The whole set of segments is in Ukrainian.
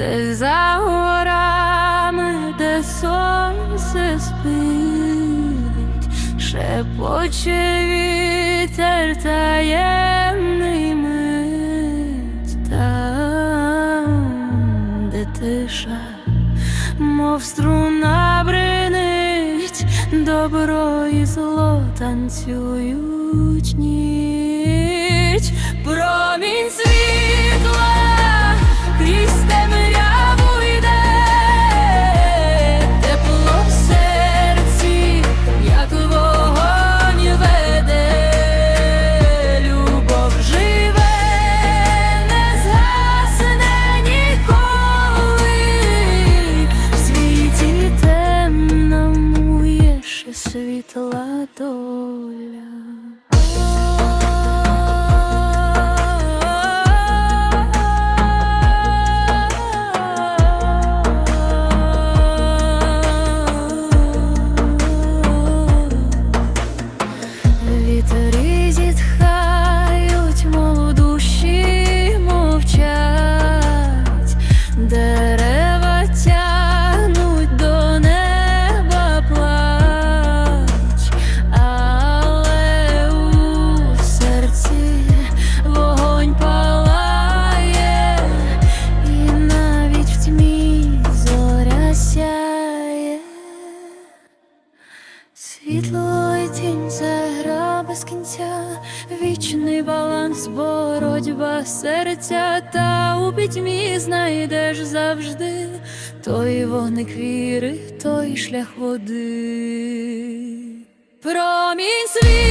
Десь за горами, де сонце спить, шепоче вітер таємний мить там, де тиша, мов струна бринить, добро і зло танцюють ніч. Промінь світла доля. Тінь це гра без кінця, вічний баланс, боротьба серця, та у пітьмі знайдеш завжди той вогник віри, той шлях води. Промінь світла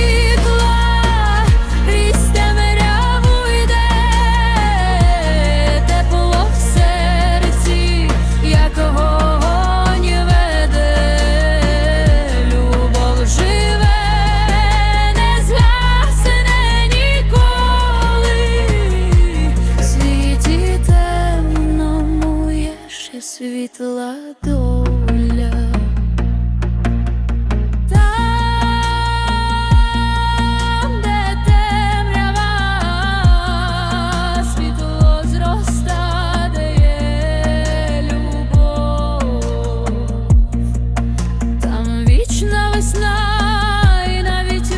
світла доля. Там, де темрява, світло зроста, де любов, там вічна весна, і навіть